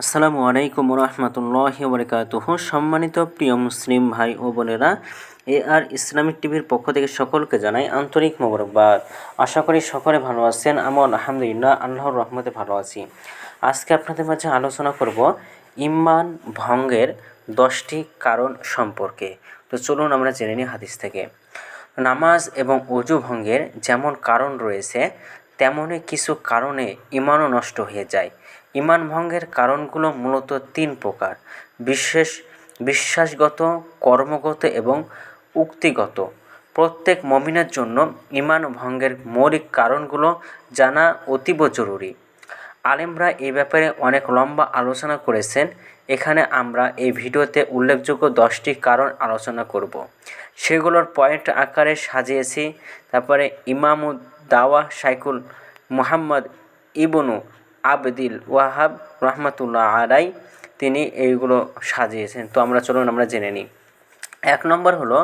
আসসালামু আলাইকুম রহমতুল্লাহ বরকাতুহ সম্মানিত প্রিয় মুসলিম ভাই ও বোনেরা, এ আর ইসলামিক টিভির পক্ষ থেকে সকলকে জানাই আন্তরিক মোবারকবাদ। আশা করি সকলে ভালো আছেন আমার আলহামদুলিল্লাহ, আল্লাহর রহমতে ভালো আছি। আজকে আপনাদের মাঝে আলোচনা করব ইমান ভঙ্গের দশটি কারণ সম্পর্কে। তো চলুন আমরা জেনে নিই হাদিস থেকে। নামাজ এবং অজু ভঙ্গের যেমন কারণ রয়েছে তেমনই কিছু কারণে ইমানও নষ্ট হয়ে যায়। ইমান ভঙ্গের কারণগুলো মূলত তিন প্রকার, বিশেষ, বিশ্বাসগত, কর্মগত এবং উক্তিগত। প্রত্যেক মমিনের জন্য ইমান ভঙ্গের মৌলিক কারণগুলো জানা অতীব জরুরি। আলেমরা এই ব্যাপারে অনেক লম্বা আলোচনা করেছেন। এখানে আমরা এই ভিডিওতে উল্লেখযোগ্য দশটি কারণ আলোচনা করব। সেগুলোর পয়েন্ট আকারে সাজিয়েছি। তারপরে ইমামুদ দাওয়া সাইকুল মোহাম্মদ ইবনু আবদিল ওয়াহাব রহমতুল্লাহ আলাই তিনি এইগুলো সাজিয়েছেন। তো আমরা চলুন, আমরা জেনে নিই। এক নম্বর হলো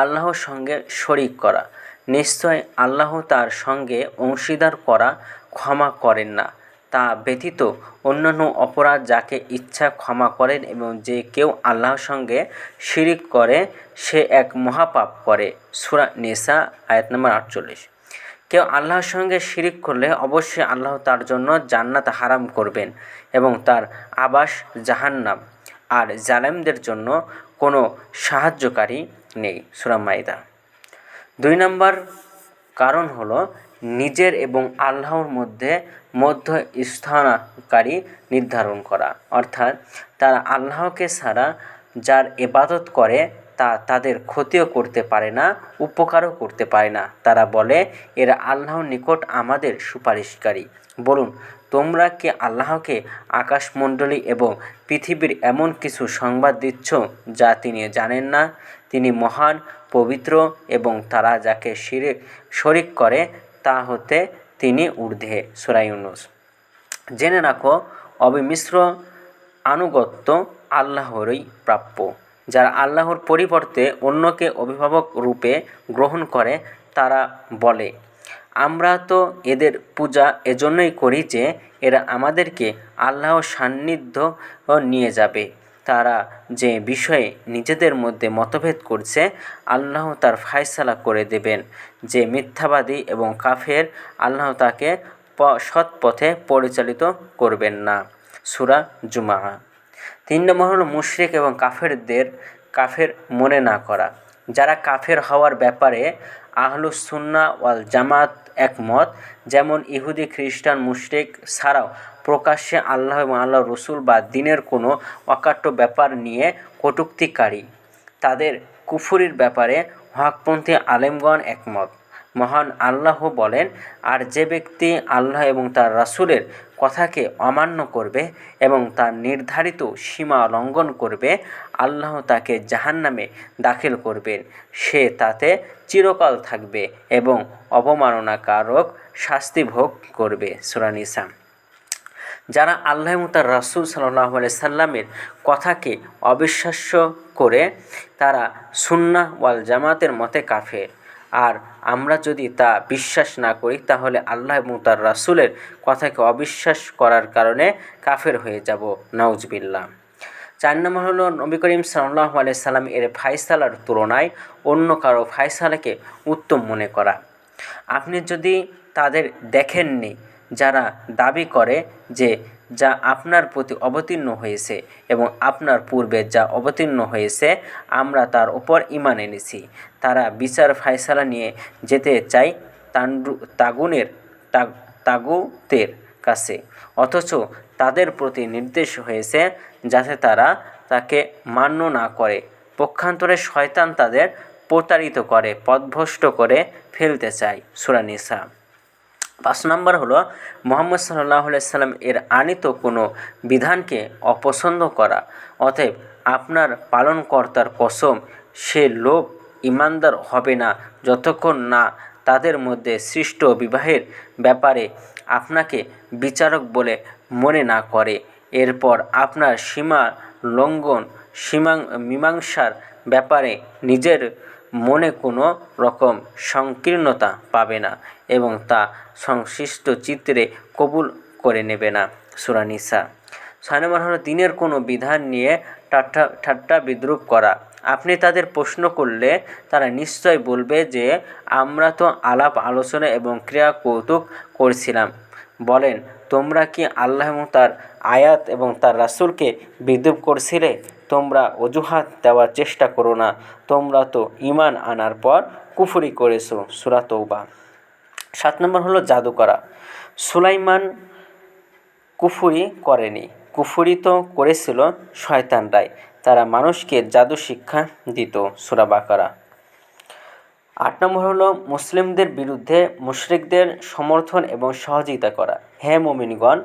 আল্লাহর সঙ্গে শরিক করা। নিশ্চয় আল্লাহ তার সঙ্গে অংশীদার করা ক্ষমা করেন না। তা ব্যতীত অন্যান্য অপরাধ যাকে ইচ্ছা ক্ষমা করেন এবং যে কেউ আল্লাহর সঙ্গে শিরিক করে, সে এক মহাপাপ করে। সুরা নেশা আয়াত নম্বর আটচল্লিশ। কেউ আল্লাহর সঙ্গে শিরিক করলে অবশ্যই আল্লাহ তার জন্য জান্নাত হারাম করবেন এবং তার আবাস জাহান্নাম। আর জালেমদের জন্য কোনো সাহায্যকারী নেই সুরামাইদা দুই নম্বর কারণ হলো নিজের এবং আল্লাহর মধ্যে মধ্য স্থানকারী নির্ধারণ করা। অর্থাৎ তারা আল্লাহকে ছাড়া যার এবাদত করে তা তাদের ক্ষতিও করতে পারে না, উপকারও করতে পারে না। তারা বলে, এরা আল্লাহর নিকট আমাদের সুপারিশকারী। বলুন, তোমরা কি আল্লাহকে আকাশমণ্ডলী এবং পৃথিবীর এমন কিছু সংবাদ দিচ্ছ যা তিনি জানেন না? তিনি মহান, পবিত্র এবং তারা যাকে শিরে শরিক করে, তা হতে তিনি ঊর্ধ্বে। সুরাইউনুস জেনে রাখো, অবিমিশ্র আনুগত্য আল্লাহরই প্রাপ্য। যারা আল্লাহর পরিবর্তে অন্যকে অভিভাবক রূপে গ্রহণ করে, তারা বলে, আমরা তো এদের পূজা এজন্যই করি যে এরা আমাদেরকে আল্লাহর সান্নিধ্য নিয়ে যাবে। তারা যে বিষয়ে নিজেদের মধ্যে মতভেদ করছে, আল্লাহ তার ফায়সালা করে দেবেন। যে মিথ্যাবাদী এবং কাফের, আল্লাহ তাকে সৎ পথে পরিচালিত করবেন না। সুরা জুমা তিন নম্বর হলো মুশরিক এবং কাফেরদের কাফের মনে না করা। যারা কাফের হওয়ার ব্যাপারে আহলুসুন্না ওয়াল জামাত একমত, যেমন ইহুদি, খ্রিস্টান, মুশরিক ছাড়াও প্রকাশ্যে আল্লাহ এবং আল্লাহ রসুল বা দিনের কোনো অকাট্য ব্যাপার নিয়ে কটুক্তিকারী। তাদের কুফুরির ব্যাপারে হকপন্থী আলেমগণ একমত। মহান আল্লাহ বলেন, আর যে ব্যক্তি আল্লাহ এবং তার রাসুলের কথাকে অমান্য করবে এবং তার নির্ধারিত সীমা লঙ্ঘন করবে, আল্লাহ তাকে জাহান্নামে দাখিল করবেন। সে তাতে চিরকাল থাকবে এবং অবমাননাকারক শাস্তি ভোগ করবে সুরানিসাম যারা আল্লাহ তার রাসুল সাল্লাহ সাল্লামের কথাকে অবিশ্বাস্য করে, তারা সুন্না ওয়াল জামাতের মতে কাফের। আর আমরা যদি তা বিশ্বাস না করি, তাহলে আল্লাহ এবং তার রাসুলের কথাকে অবিশ্বাস করার কারণে কাফের হয়ে যাব। নওজবিল্লা চার নম্বর হলো নবী করিম সাল্লাহ সাল্লাম এর ফায়সালার তুলনায় অন্য কারও ফায়সালাকে উত্তম মনে করা। আপনি যদি তাদের দেখেননি, যারা দাবি করে যে যা আপনার প্রতি অবতীর্ণ হয়েছে এবং আপনার পূর্বে যা অবতীর্ণ হয়েছে, আমরা তার ওপর ইমান এনেছি। তারা বিচার ফায়সালা নিয়ে যেতে চাই তান্ডু, তাগুনের তাগুতের কাছে। অথচ তাদের প্রতি নির্দেশ হয়েছে যাতে তারা তাকে মান্য না করে। পক্ষান্তরে শয়তান তাদের প্রতারিত করে পথভ্রষ্ট করে ফেলতে চায়। সুরানিসা পাঁচ নম্বর হলো, মোহাম্মদ সাল্লাহ সাল্লাম এর আনিত কোনো বিধানকে অপছন্দ করা, অতএব আপনার পালনকর্তার কসম, সে লোক ইমানদার হবে না, যতক্ষণ না তাদের মধ্যে সৃষ্ট বিবাহের ব্যাপারে আপনাকে বিচারক বলে মনে না করে। এরপর আপনার সীমা লঙ্ঘন, সীমা, মীমাংসার ব্যাপারে নিজের মনে কোনো রকম সংকীর্ণতা পাবে না এবং তা সংশ্লিষ্ট চিত্রে কবুল করে নেবে না সুরানিসা ছয় নম্বর দিনের কোনো বিধান নিয়ে ঠাট্টা ঠাট্টা বিদ্রুপ করা। আপনি তাদের প্রশ্ন করলে তারা নিশ্চয় বলবে যে, আমরা তো আলাপ, আলোচনা এবং ক্রিয়া কৌতুক করছিলাম। বলেন, তোমরা কি আল্লাহ এবং তার আয়াত এবং তার রাসূলকে বিদ্রুপ করছিলে? তোমরা অজুহাত দেওয়ার চেষ্টা করো না। তোমরা তো ঈমান আনার পর কুফরি করেছ, সূরা তৌবা সাত নম্বর হলো জাদু করা সুলাইমান কুফুরি করেনি। কুফুরি তো করেছিল শয়তানরাই তারা মানুষকে জাদু শিক্ষা দিত, সূরা বাকারা। আট নম্বর হলো মুসলিমদের বিরুদ্ধে মুশরিকদের সমর্থন এবং সহযোগিতা করা। হে মোমিনগণ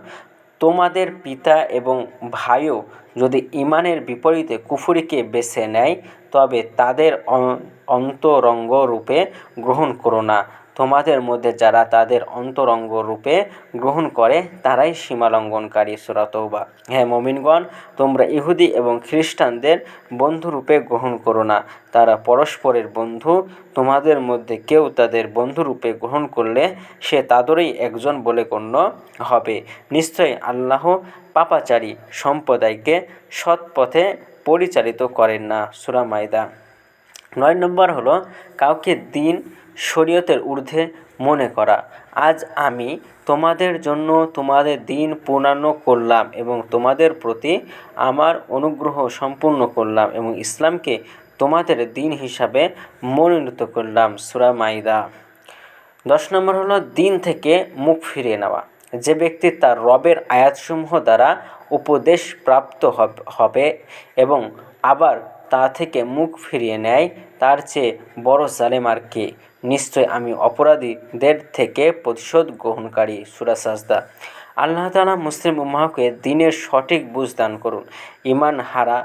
তোমাদের পিতা এবং ভাইও যদি ইমানের বিপরীতে কুফুরিকে বেছে নেয়, তবে তাদের অন্তরঙ্গরূপে অন্তরঙ্গ রূপে গ্রহণ করো না। তোমাদের মধ্যে যারা তাদের অন্তরঙ্গ রূপে গ্রহণ করে, তারাই সীমালঙ্ঘনকারী। সূরা তৌবা হে মমিনগণ, তোমরা ইহুদি এবং খ্রিস্টানদের বন্ধুরূপে গ্রহণ করো না। তারা পরস্পরের বন্ধু। তোমাদের মধ্যে কেউ তাদের বন্ধুরূপে গ্রহণ করলে সে তাদেরই একজন বলে গণ্য হবে। নিশ্চয়ই আল্লাহ পাপাচারী সম্প্রদায়কে সৎপথে পরিচালিত করেন না। সূরা মাইদা নয় নম্বর হলো কাউকে দিন শরীয়তের ঊর্ধ্বে মনে করা। আজ আমি তোমাদের জন্য তোমাদের দিন পূর্ণাঙ্গ করলাম এবং তোমাদের প্রতি আমার অনুগ্রহ সম্পূর্ণ করলাম এবং ইসলামকে তোমাদের দিন হিসাবে মনোনীত করলাম সূরা মাইদা। দশ নম্বর হলো দিন থেকে মুখ ফিরিয়ে নেওয়া। যে ব্যক্তি তার রবের আয়াতসমূহ দ্বারা উপদেশ প্রাপ্ত হবে এবং আবার তা থেকে মুখ ফিরিয়ে নেয়, তার চেয়ে বড় জালেম আর কে? নিশ্চয় আমি অপরাধীদের থেকে প্রতিশোধ গ্রহণকারী, সূরা সাজদা। আল্লাহ তাআলা মুসলিম উম্মাহকে দিনের সঠিক বুঝ দান করুন ইমান হারা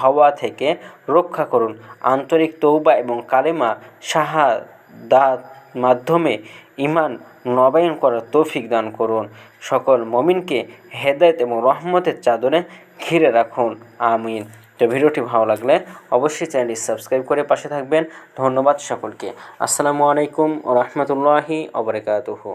হওয়া থেকে রক্ষা করুন, আন্তরিক তৌবা এবং কালেমা শাহাদাত মাধ্যমে ইমান নবায়ন করার তৌফিক দান করুন। সকল মমিনকে হেদায়েত এবং রহমতের চাদরে ঘিরে রাখুন, আমিন। তো ভিডিওটি ভালো লাগলে অবশ্যই চ্যানেলটি সাবস্ক্রাইব করে পাশে থাকবেন। ধন্যবাদ সকলকে। আসসালামু আলাইকুম রহমতুল্লাহি অবরাকাতুহু